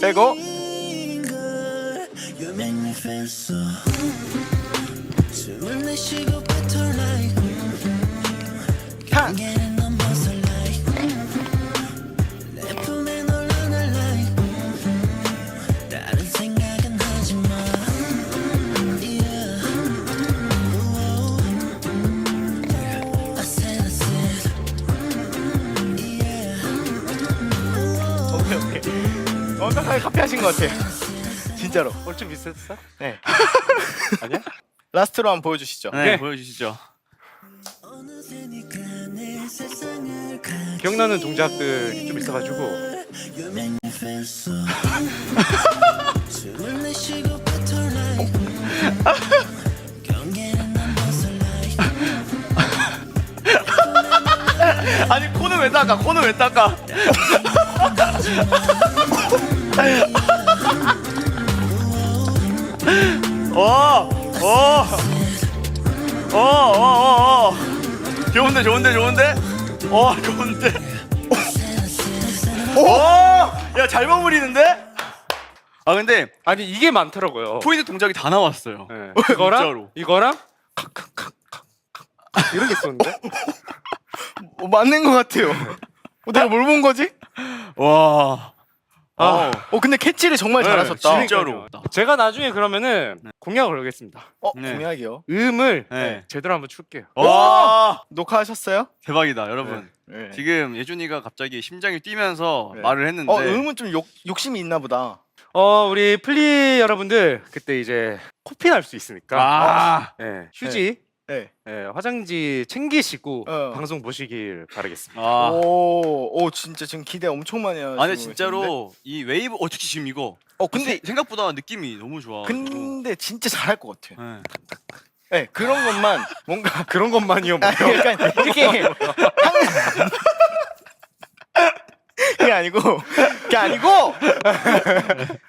빼고 완벽하게 카피하신 것 같아요 진짜로 얼추 비슷했어? 네 아니야? 라스트로 한번 보여주시죠 네, 네. 보여주시죠. 기억나는 동작들이 좀 있어가지고 아니 코는 왜 닦아 코는 왜 닦아 어, 어어어 어 어 어 좋은데 좋은데 좋은데? 어 좋은데. 어야잘 버무리는데? 아 근데 아니 이게 많더라고요. 포인트 동작이 다 나왔어요. 네. 이거랑 진짜로. 이거랑 칵칵칵칵. 이런 게 있었는데? 어, 맞는 것 같아요. 어, 내가 뭘 본 거지? 와. 아. 어 근데 캐치를 정말 네, 잘하셨다 진짜로. 제가 나중에 그러면은 공약을 걸겠습니다. 어 네. 공약이요 음을 네. 제대로 한번 출게요. 와. 녹화하셨어요 대박이다, 여러분. 네. 지금 예준이가 갑자기 심장이 뛰면서 네. 말을 했는데 어 음은 좀 욕, 욕심이 있나 보다 어 우리 플리 여러분들 그때 이제 코피 날 수 있으니까 아. 예, 휴지 네. 예, 화장지 챙기시고 어. 방송 보시길 바라겠습니다. 아. 오, 오 진짜 지금 기대 엄청 많이 하시고 아 근데 계시는데? 진짜로 이 웨이브 어떻게 지금 이거 어 근데 생각보다 느낌이 너무 좋아. 근데 진짜 잘할 것 같아. 네. 네 그런 것만 뭔가 그런 것만이요. 뭐. 아, 약간 이렇게 향- 그게 아니고 그게 아니고